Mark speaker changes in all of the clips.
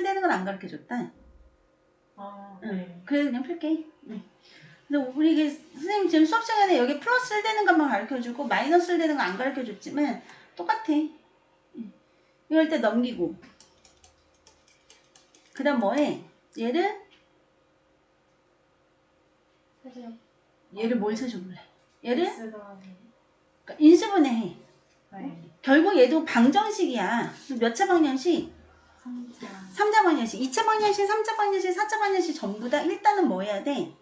Speaker 1: 되는 건 안 가르쳐 줬다.
Speaker 2: 아,
Speaker 1: 응.
Speaker 2: 네.
Speaker 1: 그래서 그냥 풀게. 응. 근데 우리 이게 선생님 지금 수업 시간에 여기 플러스를 되는 것만 가르쳐 주고 마이너스를 되는 거 안 가르쳐 줬지만 똑같아. 응. 이걸 때 넘기고. 그 다음 뭐해? 얘를,
Speaker 2: 사실
Speaker 1: 얘를 뭘 세줘 볼래? 얘를 그러니까 인수분해 해.
Speaker 2: 네.
Speaker 1: 결국 얘도 방정식이야. 몇 차 방정식?
Speaker 2: 3차
Speaker 1: 3차 방정식, 2차 방정식, 3차 방정식, 4차 방정식 전부 다 일단은 뭐 해야 돼?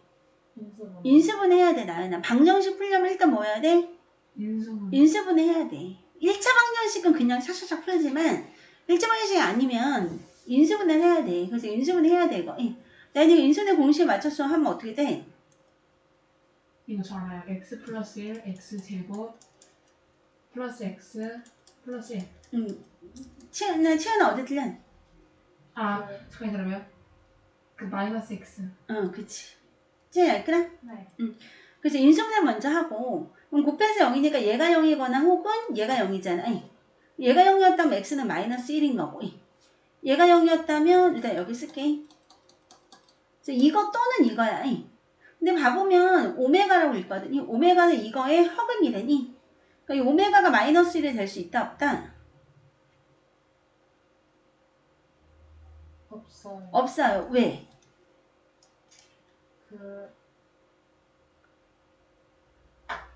Speaker 2: 인수분
Speaker 1: 인수분 해야 돼, 나연아. 방정식 풀려면 일단 뭐 해야 돼?
Speaker 2: 인수분
Speaker 1: 인수분 해야 돼. 1차 방정식은 그냥 샤샤샥 풀지만 1차 방정식이 아니면 인수분해 해야 돼. 그래서 인수분 해야 돼, 이거. 예. 나연이 이거 인수분해 공식에 맞춰서 하면 어떻게 돼?
Speaker 3: 이거 저 알아요. x 플러스 1, x 제곱 플러스 x 플러스 1.
Speaker 1: 음. 치연아, 치연아 어디 틀려?
Speaker 3: 아, 잠깐 기다려봐요. 그 마이너스 x.
Speaker 1: 응, 그치. 치연아, 알거나?
Speaker 2: 네.
Speaker 1: 그래서 인수분해 먼저 하고 그럼 곱해서 0이니까 얘가 0이거나 혹은 얘가 0이잖아. 아니, 얘가 0이었다면 x는 마이너스 1인 거고 이. 얘가 0이었다면 일단 여기 쓸게. 그래서 이거 또는 이거야. 아니. 근데 봐보면 오메가라고 있거든. 이 오메가는 이거의 허근이래니. 그러니까 이 오메가가 마이너스 1이 될 수 있다 없다?
Speaker 2: 없어요
Speaker 1: 없어요. 왜?
Speaker 2: 그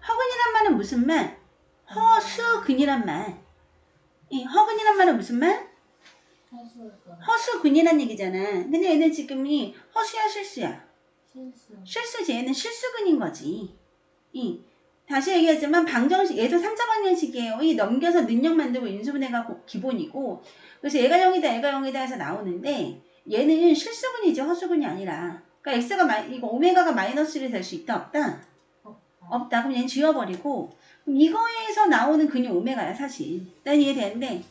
Speaker 1: 허근이란 말은 무슨 말? 허수근이란 말. 이 허근이란 말은 무슨 말? 허수근이란 얘기잖아. 근데 얘는 지금 이 허수야 실수야.
Speaker 2: 실수
Speaker 1: 실수지 얘는 실수근인 거지. 이 다시 얘기하지만 방정식 얘도 3차 방정식이에요. 이 넘겨서 능력 만들고 인수분해가 고- 기본이고 그래서 얘가 0이다 얘가 0이다 해서 나오는데 얘는 실수근이지 허수근이 아니라 그러니까 x가 마이, 이거 오메가가 마이너스 1이 될 수 있다
Speaker 2: 없다?
Speaker 1: 없다. 그럼 얘는 지워버리고 그럼 이거에서 나오는 근이 오메가야 사실. 난 이해되는데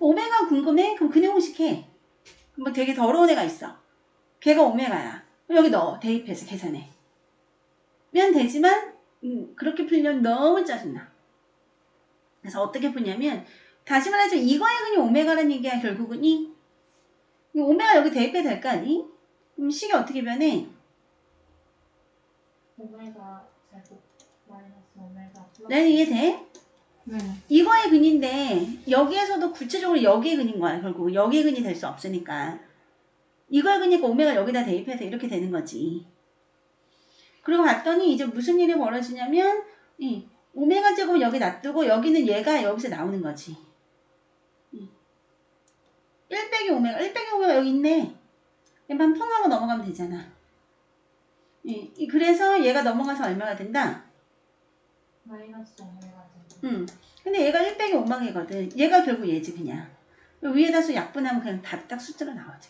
Speaker 1: 오메가 궁금해? 그럼 근의 공식 해. 뭐 되게 더러운 애가 있어. 걔가 오메가야. 그럼 여기 넣어. 대입해서 계산해. 면 되지만 음, 그렇게 풀면 너무 짜증나. 그래서 어떻게 푸냐면 다시 말해서 이거의 근이 오메가라는 얘기야 결국은 이, 이 오메가 여기 대입해 될거 아니? 그럼 식이 어떻게 변해?
Speaker 2: 오메가 제곱 마이너스 오메가 플러스
Speaker 1: 네 이해 돼?
Speaker 3: 네.
Speaker 1: 이거의 근인데 여기에서도 구체적으로 여기의 근인 거야 결국 여기의 근이 될 수 없으니까 이거의 근이니까 오메가 여기다 대입해서 이렇게 되는 거지 그리고 봤더니 이제 무슨 일이 벌어지냐면 이 오메가 제곱 여기 놔두고 여기는 얘가 여기서 나오는 거지 1 빼기 오메가 1 빼기 오메가 여기 있네 얘만 펑 하고 넘어가면 되잖아 이, 이- 그래서 얘가 넘어가서 얼마가 된다?
Speaker 2: 마이너스 오메가 제곱
Speaker 1: 응. 근데 얘가 1 빼기 5망이거든. 얘가 결국 얘지 그냥. 위에다 수 약분하면 그냥 답 딱 숫자로 나오지.